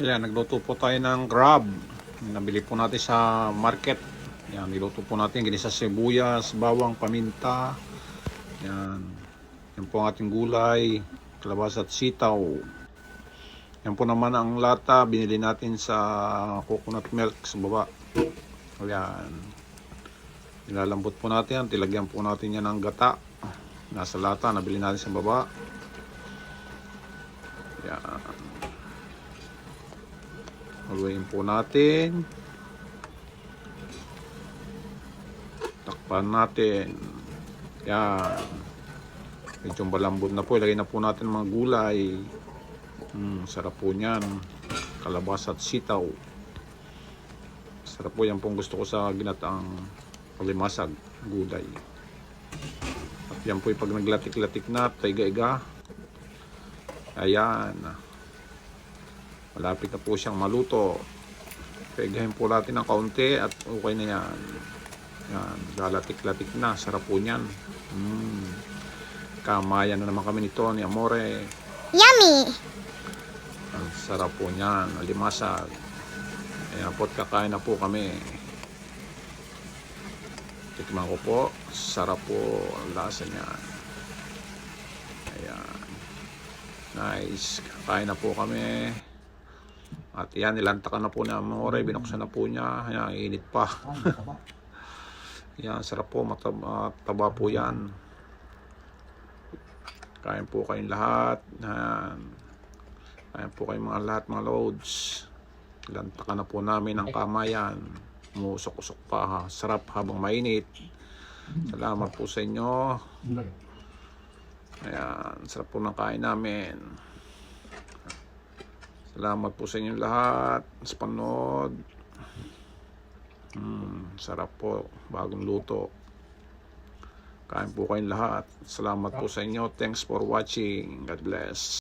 Ayan, nagluto po tayo ng crab. Nabili po natin sa market. Ayan, niluto po natin. Ginisa sibuyas, bawang, paminta. Ayan. Yan po ang ating gulay. Kalabasa at sitaw. Yan po naman ang lata. Binili natin sa coconut milk sa baba. Ayan. Nilalambot po natin yan. Tilagyan po natin yan ng gata. Nasa lata. Nabili natin sa baba. Ayan. Haluin po natin. Takpan natin. Yan. Medyo malambot na po. Ilagay na po natin mga gulay. Hmm, sarap po niyan. Kalabasa at sitaw. Sarap po yan pong gusto ko sa ginataang palimasag. Gulay. At yan po pag naglatik-latik na, taiga-iga. Ayan. Malapit na po siyang maluto. Pegahin po natin ng kaunti at okay na yan. Yan, lalatik-latik na. Sarap po niyan. Mm. Kamayan na naman kami nito ni Amore. Yummy! Ang sarap po niyan. Alimasag. Ayan po kakain na po kami. Tikman ko po. Sarap po ang lasa niya. Ayan. Nice. Kakain na po kami. At yan, nilantakan na po ni Amore. Binuksan na po niya. Ayan, init pa. yan, sarap po. Mataba, taba po yan. Kain po kayong lahat. Yan. Kain po kayong mga lahat, mga loads. Lantakan na po namin ang kamayan. Musok-usok pa ha. Sarap habang mainit. Salamat po sa inyo. Ayan, sarap po ng kain namin. Salamat po sa inyo lahat sa panood. Hmm, sarap po. Bagong luto. Kain po kayong lahat. Salamat po sa inyo. Thanks for watching. God bless.